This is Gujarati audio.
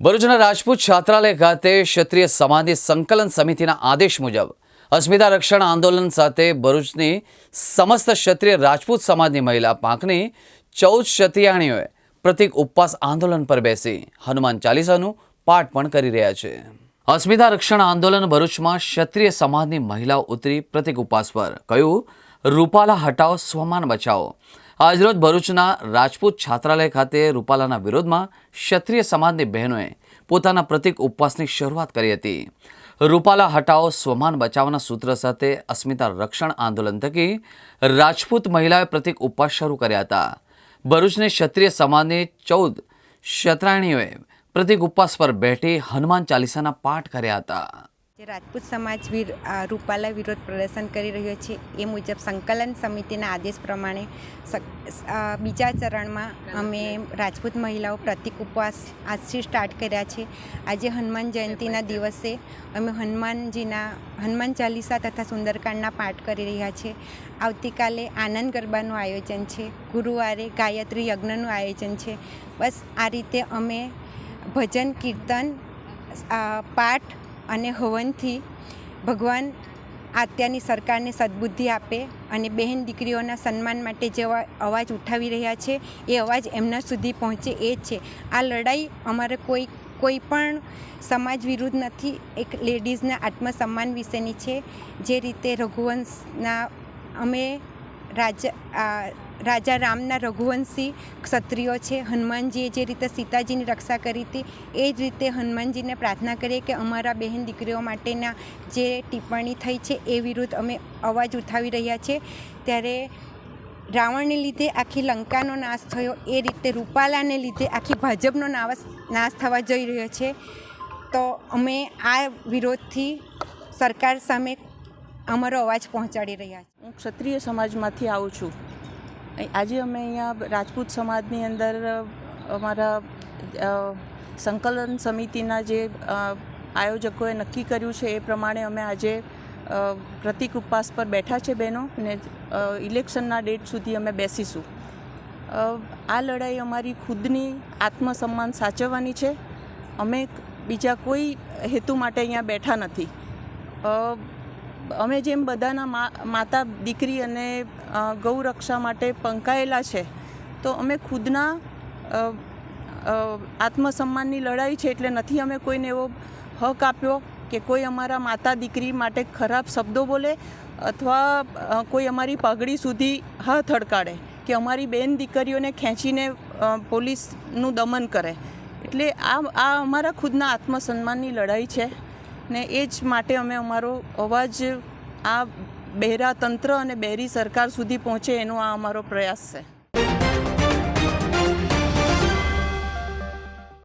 ભરૂચના રાજપૂત છાત્રાલય ખાતે ક્ષત્રિય સમાધિ સંકલન સમિતિના આદેશ મુજબ અસ્મિતા રક્ષણ આંદોલન સાથે ભરૂચની સમસ્ત ક્ષત્રિય રાજપૂત સમાજની મહિલા પાંખની ચૌદ ક્ષત્રિયાણીઓએ પ્રતિક ઉપવાસ આંદોલન પર બેસી હનુમાન ચાલીસાનું પાઠ પણ કરી રહ્યા છે. અસ્મિતા રક્ષણ આંદોલન ભરૂચમાં ક્ષત્રિય સમાજની મહિલાઓ ઉતરી પ્રતિક ઉપવાસ પર કહ્યું, રૂપાલા હટાવો, સ્વમાન બચાવો. આજરોજ ભરૂચના રાજપૂત છાત્રાલય ખાતે રૂપાલાના વિરોધમાં ક્ષત્રિય સમાજની બહેનોએ પોતાના પ્રતિક ઉપવાસની શરૂઆત કરી હતી. રૂપાલા હટાવો, સ્વમાન બચાવના સૂત્ર સાથે અસ્મિતા રક્ષણ આંદોલન થકી રાજપૂત મહિલાએ પ્રતિક ઉપવાસ શરૂ કર્યા હતા. ભરૂચની ક્ષત્રિય સમાજની ચૌદ ક્ષત્રાણીઓએ પ્રતિક ઉપવાસ પર બેઠી હનુમાન ચાલીસાના પાઠ કર્યા હતા. જે રાજપૂત સમાજ વીર રૂપાલા વિરોધ પ્રદર્શન કરી રહ્યો છે, એ મુજબ સંકલન સમિતિના આદેશ પ્રમાણે બીજા ચરણમાં અમે રાજપૂત મહિલાઓ પ્રતિક ઉપવાસ આજથી સ્ટાર્ટ કર્યા છે. આજે હનુમાન જયંતિના દિવસે અમે હનુમાનજીના, હનુમાન ચાલીસા તથા સુંદરકાંડના પાઠ કરી રહ્યા છે. આવતીકાલે આનંદ ગરબાનું આયોજન છે, ગુરુવારે ગાયત્રી યજ્ઞનું આયોજન છે. બસ આ રીતે અમે ભજન, કીર્તન પાઠ અને હવનથી ભગવાન અત્યારની સરકારને સદબુદ્ધિ આપે અને બહેન દીકરીઓના સન્માન માટે જે અવાજ ઉઠાવી રહ્યા છે, એ અવાજ એમના સુધી પહોંચે એ જ છે. આ લડાઈ અમારે કોઈ કોઈ પણ સમાજ વિરુદ્ધ નથી, એક લેડીઝના આત્મસન્માન વિશેની છે. જે રીતે રઘુવંશના અમે રાજા રાજા રામના રઘુવંશી ક્ષત્રિયો છે. હનુમાનજીએ જે રીતે સીતાજીની રક્ષા કરી હતી, એ જ રીતે હનુમાનજીને પ્રાર્થના કરીએ કે અમારા બહેન દીકરીઓ માટેના જે ટિપ્પણી થઈ છે, એ વિરુદ્ધ અમે અવાજ ઉઠાવી રહ્યા છે ત્યારે રાવણને લીધે આખી લંકાનો નાશ થયો, એ રીતે રૂપાલાને લીધે આખી ભાજપનો નાશ નાશ થવા જઈ રહ્યો છે. તો અમે આ વિરોધથી સરકાર સામે અમારો અવાજ પહોંચાડી રહ્યા છે. હું ક્ષત્રિય સમાજમાંથી આવું છું. આજે અમે અહીંયા રાજપૂત સમાજની અંદર અમારા સંકલન સમિતિના જે આયોજકોએ નક્કી કર્યું છે એ પ્રમાણે અમે આજે પ્રતિક ઉપવાસ પર બેઠા છે બહેનો ને ઇલેક્શનના ડેટ સુધી અમે બેસીશું. આ લડાઈ અમારી ખુદની આત્મસન્માન સાચવવાની છે. અમે બીજા કોઈ હેતુ માટે અહીંયા બેઠા નથી. અમે જેમ બધાના માતા, દીકરી અને ગૌરક્ષા માટે પંકાયેલા છે, તો અમે ખુદના આત્મસન્માનની લડાઈ છે એટલે નથી અમે કોઈને એવો હક આપ્યો કે કોઈ અમારા માતા, દીકરી માટે ખરાબ શબ્દો બોલે અથવા કોઈ અમારી પગડી સુધી હાથ અડકાડે કે અમારી બેન દીકરીઓને ખેંચીને પોલીસનું દમન કરે. એટલે આ આ અમારા ખુદના આત્મસન્માનની લડાઈ છે. ને એ જ માટે અમે અમારો અવાજ આ બહેરા તંત્ર અને બહેરી સરકાર સુધી પહોંચે એનો આ અમારો પ્રયાસ છે.